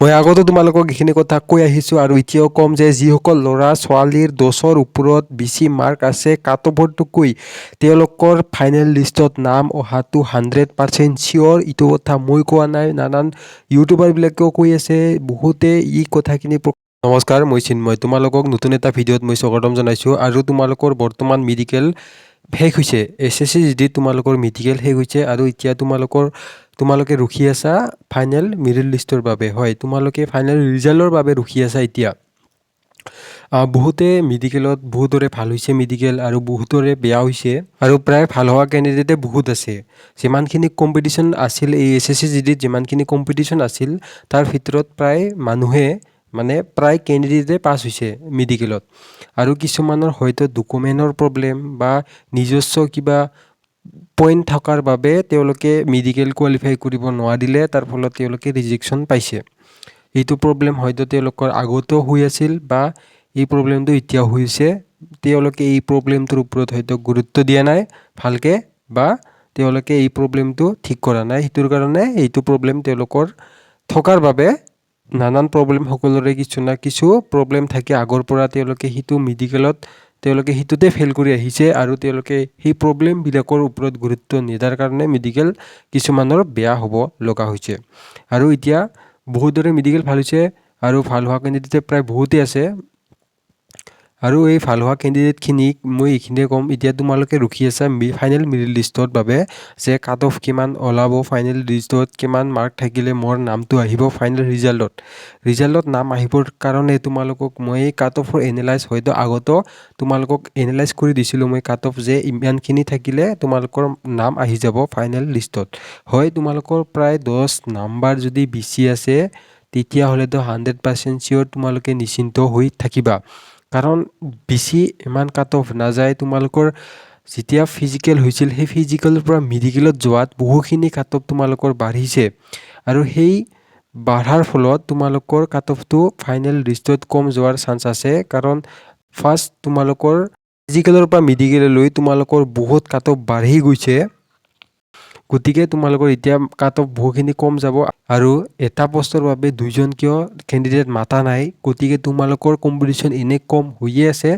মই আগতো তোমালোকক এইখিনি কথা কৈ আহিছোঁ আৰু এতিয়াও ক'ম যে যিসকল ল'ৰা, ছোৱালীৰ দহৰ ওপৰত বেছি মাৰ্ক আছে কাট অফৰটোকৈ তেওঁলোকৰ ফাইনেল লিষ্টত নাম অহাটো হাণ্ড্ৰেড পাৰ্চেণ্ট চিয়'ৰ এইটো কথা মই কোৱা নাই, নানান ইউটিউবাৰবিলাকেও কৈ আছে, বহুতে ই কথাখিনি নমস্কাৰ, মই চিন্ময়। তোমালোকক নতুন এটা ভিডিঅ'ত মই স্বাগতম জনাইছোঁ আৰু তোমালোকৰ বৰ্তমান মেডিকেল শেষ হৈছে। এছ এছ চি জি তোমালোকৰ মেডিকেল শেষ হৈছে আৰু এতিয়া তোমালোকৰ তোমালোকে ৰখি আছা ফাইনেল মিডিল লিষ্টৰ বাবে। হয়, তোমালোকে ফাইনেল ৰিজাল্টৰ বাবে ৰখি আছা এতিয়া। বহুতে মেডিকেলত বহুতৰে ভালো হৈছে মেডিকেল আৰু বহুতৰে বেয়া হৈছে আৰু প্ৰায় ভালো হোৱা কেণ্ডিডেটে বহুত আছে। যিমানখিনি কম্পিটিশ্যন আছিল, এই এছ এছ চি জি ডিত যিমানখিনি কম্পিটিশ্যন আছিল, তাৰ ভিতৰত প্ৰায় মানুহে মানে প্ৰায় কেণ্ডিডেটে পাছ হৈছে মেডিকেলত আৰু কিছুমানৰ হয়তো ডকুমেণ্টৰ প্ৰব্লেম বা নিজস্ব কিবা পইণ্ট থকাৰ বাবে তেওঁলোকে মেডিকেল কোৱালিফাই কৰিব নোৱাৰিলে, তাৰ ফলত তেওঁলোকে ৰিজেকশ্যন পাইছে। এইটো প্ৰব্লেম হয়তো তেওঁলোকৰ আগতেও হৈ আছিল বা এই প্ৰব্লেমটো এতিয়াও হৈছে। তেওঁলোকে এই প্ৰব্লেমটোৰ ওপৰত হয়তো গুৰুত্ব দিয়া নাই ভালকৈ বা তেওঁলোকে এই প্ৰব্লেমটো ঠিক কৰা নাই। সেইটোৰ কাৰণে এইটো প্ৰব্লেম তেওঁলোকৰ থকাৰ বাবে নানান প্ৰব্লেম সকলোৰে কিছু না কিছু প্ৰব্লেম থাকে। আগৰ পৰা তেওঁলোকে সেইটো মেডিকেলত তেওঁলোকে সেইটোতে ফেইল কৰি আহিছে আৰু তেওঁলোকে সেই প্ৰব্লেমবিলাকৰ ওপৰত গুৰুত্ব নিদিয়াৰ কাৰণে মেডিকেল কিছুমানৰ বেয়া হ'ব লগা হৈছে। আৰু এতিয়া বহুতৰে মেডিকেল ভালো হৈছে আৰু ভালো হোৱা কেণ্ডিডেটে প্ৰায় বহুতেই আছে। আৰু এই ভালো হোৱা কেণ্ডিডেটখিনিক মই এইখিনিয়ে ক'ম। এতিয়া তোমালোকে ৰখি আছা ফাইনেল মিডিল লিষ্টৰ বাবে যে কাট অফ কিমান, ওলাব ফাইনেল লিষ্টত কিমান মাৰ্ক থাকিলে মোৰ নামটো আহিব ফাইনেল ৰিজাল্টত ৰিজাল্টত নাম আহিবৰ কাৰণে তোমালোকক মই কাট অফৰ এনালাইজ হয়তো আগতো তোমালোকক এনালাইজ কৰি দিছিলোঁ মই কাট অফ যে ইমানখিনি থাকিলে তোমালোকৰ নাম আহি যাব ফাইনেল লিষ্টত হয়, তোমালোকৰ প্ৰায় দহ নাম্বাৰ যদি বেছি আছে, তেতিয়াহ'লেতো হাণ্ড্ৰেড পাৰ্চেণ্ট চিয়'ৰ তোমালোকে নিশ্চিন্ত হৈ থাকিবা। কাৰণ বেছি ইমান কাট অফ নাযায় তোমালোকৰ। যেতিয়া ফিজিকেল হৈছিল, সেই ফিজিকেলৰ পৰা মেডিকেলত যোৱাত বহুখিনি কাট অফ তোমালোকৰ বাঢ়িছে। আৰু সেই বাঢ়াৰ ফলত তোমালোকৰ কাট অফটো ফাইনেল লিষ্টত কম যোৱাৰ চান্স আছে। কাৰণ ফাৰ্ষ্ট তোমালোকৰ ফিজিকেলৰ পৰা মেডিকেললৈ তোমালোকৰ বহুত কাট অফ বাঢ়ি গৈছে। গতিকে তোমালোকৰ এতিয়া কাট বহুখিনি কম যাব আৰু এটা পষ্টৰ বাবে দুইজন কিয় কেণ্ডিডেট মাতা নাই, গতিকে তোমালোকৰ কম্পিটিশ্যন এনে কম হৈয়ে আছে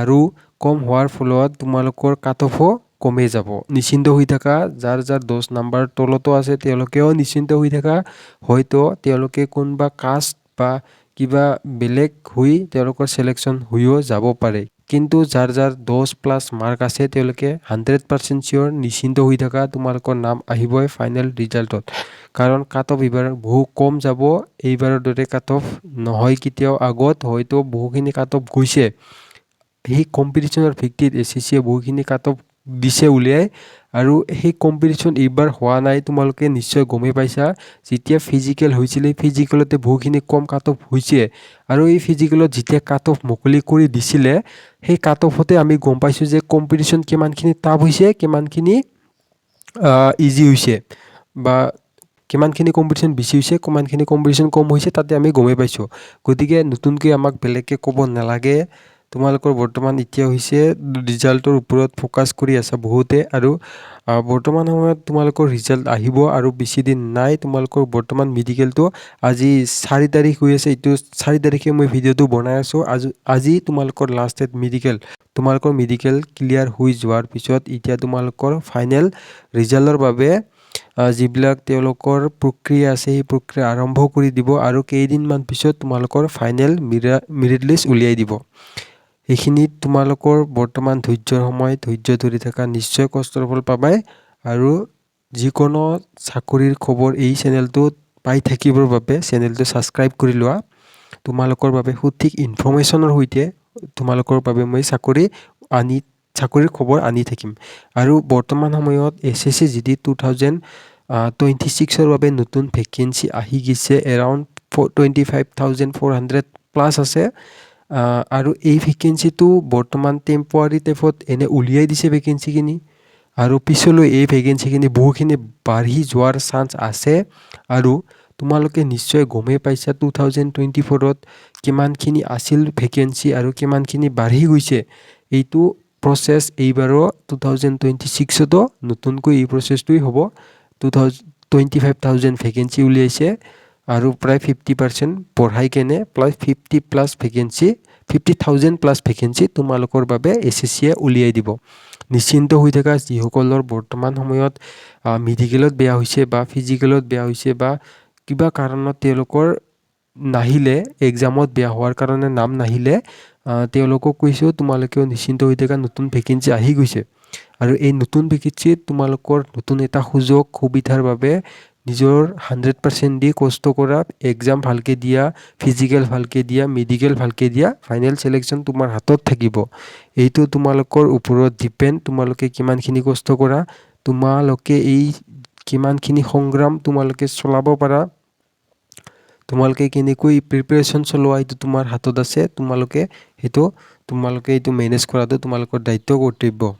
আৰু কম হোৱাৰ ফলত তোমালোকৰ কাট অফো কমেই যাব। নিশ্চিন্ত হৈ থাকা, যাৰ যাৰ দহ নাম্বাৰ তলতো আছে তেওঁলোকেও নিশ্চিন্ত হৈ থাকা। হয়তো তেওঁলোকে কোনোবা কাষ্ট বা কিবা বেলেগ হৈ তেওঁলোকৰ চিলেকশ্যন হৈও যাব পাৰে। কিন্তু যাৰ যাৰ দহ প্লাছ মাৰ্ক আছে, তেওঁলোকে হাণ্ড্ৰেড পাৰ্চেণ্ট চিয়'ৰ নিশ্চিন্ত হৈ থাকা তোমালোকৰ নাম আহিবই ফাইনেল ৰিজাল্টত কাৰণ কাট অফ এইবাৰ বহু কম যাব, এইবাৰৰ দৰে কাট অফ নহয়, কেতিয়াও আগত হয়তো বহুখিনি কাট অফ গৈছে। সেই কম্পিটিশ্যনৰ ভিত্তিত এছ চি চিয়ে বহুখিনি কাট অফ দিছে উলিয়াই। আৰু সেই কম্পিটিশ্যন এইবাৰ হোৱা নাই, তোমালোকে নিশ্চয় গমেই পাইছা। যেতিয়া ফিজিকেল হৈছিলে ফিজিকেলতে বহুখিনি কম কাট অফ হৈছে। আৰু এই ফিজিকেলত যেতিয়া কাট অফ মুকলি কৰি দিছিলে, সেই কাট অফতে আমি গম পাইছোঁ যে কম্পিটিশ্যন কিমানখিনি টাফ হৈছে, কিমানখিনি ইজি হৈছে। বা কিমানখিনি কম্পিটিশ্যন বেছি হৈছে, কিমানখিনি কম্পিটিশ্যন কম হৈছে, তাতে আমি গমেই পাইছোঁ। গতিকে নতুনকৈ আমাক বেলেগকৈ ক'ব নালাগে। তোমালোকৰ বৰ্তমান এতিয়া হৈছে ৰিজাল্টৰ ওপৰত ফ'কাছ কৰি আছা বহুতে আৰু বৰ্তমান সময়ত তোমালোকৰ ৰিজাল্ট আহিব আৰু বেছি দিন নাই। তোমালোকৰ বৰ্তমান মেডিকেলটো আজি চাৰি তাৰিখ হৈ আছে, এইটো চাৰি তাৰিখে মই ভিডিঅ'টো বনাই আছোঁ। আজি আজি তোমালোকৰ লাষ্ট ডেট মেডিকেল তোমালোকৰ মেডিকেল ক্লিয়াৰ হৈ যোৱাৰ পিছত এতিয়া তোমালোকৰ ফাইনেল ৰিজাল্টৰ বাবে যিবিলাক তেওঁলোকৰ প্ৰক্ৰিয়া আছে, সেই প্ৰক্ৰিয়া আৰম্ভ কৰি দিব আৰু কেইদিনমান পিছত তোমালোকৰ ফাইনেল মিৰা মেৰিট লিষ্ট উলিয়াই দিব। এইখিনিত তোমালোকৰ বৰ্তমান ধৈৰ্যৰ সময় ধৈৰ্য ধৰি থকা নিশ্চয় কষ্টৰ ফল পাবাই আৰু যিকোনো চাকৰিৰ খবৰ এই চেনেলটোত পাই থাকিবৰ বাবে, চেনেলটো ছাবস্ক্ৰাইব কৰি লোৱা। তোমালোকৰ বাবে সঠিক ইনফৰ্মেশ্যনৰ সৈতে তোমালোকৰ বাবে মই চাকৰি আনি, চাকৰিৰ খবৰ আনি থাকিম। আৰু বৰ্তমান সময়ত S S C G D two thousand twenty ছিক্সৰ বাবে নতুন ভেকেঞ্চি আহি গৈছে। Around twenty five thousand four hundred plus আছে। আৰু এই ভেকেঞ্চিটো বৰ্তমান টেম্প'ৰাৰী টাইপত এনে উলিয়াই দিছে ভেকেঞ্চিখিনি আৰু পিছলৈ এই ভেকেঞ্চিখিনি বহুখিনি বাঢ়ি যোৱাৰ চান্স আছে। আৰু তোমালোকে নিশ্চয় গমেই পাইছা টু থাউজেণ্ড টুৱেণ্টি ফ'ৰত কিমানখিনি আছিল ভেকেঞ্চি আৰু কিমানখিনি বাঢ়ি গৈছে। এইটো প্ৰচেছ এইবাৰো টু থাউজেণ্ড টুৱেণ্টি ছিক্সতো নতুনকৈ এই প্ৰচেছটোৱেই হ'ব। Two thousand twenty five thousand vacancy উলিয়াইছে। আৰু প্ৰায় ফিফটি পাৰ্চেণ্ট বঢ়াই কেনে প্ৰায় fifty plus vacancy fifty thousand plus vacancy তোমালোকৰ বাবে এছ এছ চিয়ে উলিয়াই দিব। নিশ্চিন্ত হৈ থকা যিসকলৰ বৰ্তমান সময়ত মেডিকেলত বেয়া হৈছে বা ফিজিকেলত বেয়া হৈছে বা কিবা কাৰণত তেওঁলোকৰ নাহিলে এক্সামত বেয়া হোৱাৰ কাৰণে নাম নাহিলে তেওঁলোকক কৈছোঁ, তোমালোকেও নিশ্চিন্ত হৈ থকা নতুন ভেকেঞ্চি আহি গৈছে। আৰু এই নতুন ভেকেঞ্চিত তোমালোকৰ নতুন এটা সুযোগ, সুবিধাৰ বাবে নিজৰ হাণ্ড্ৰেড পাৰ্চেণ্ট দি কষ্ট কৰা এক্সাম ভালকৈ দিয়া ফিজিকেল ভালকৈ দিয়া মেডিকেল ভালকৈ দিয়া ফাইনেল চিলেকশ্যন তোমাৰ হাতত থাকিব। এইটো তোমালোকৰ ওপৰত ডিপেণ্ড তোমালোকে কিমানখিনি কষ্ট কৰা, তোমালোকে এই কিমানখিনি সংগ্ৰাম তোমালোকে চলাব পাৰা, তোমালোকে কেনেকৈ প্ৰিপেৰেশ্যন চলোৱা এইটো তোমাৰ হাতত আছে, তোমালোকে সেইটো, তোমালোকে এইটো মেনেজ কৰাটো তোমালোকৰ দায়িত্ব, কৰ্তব্য।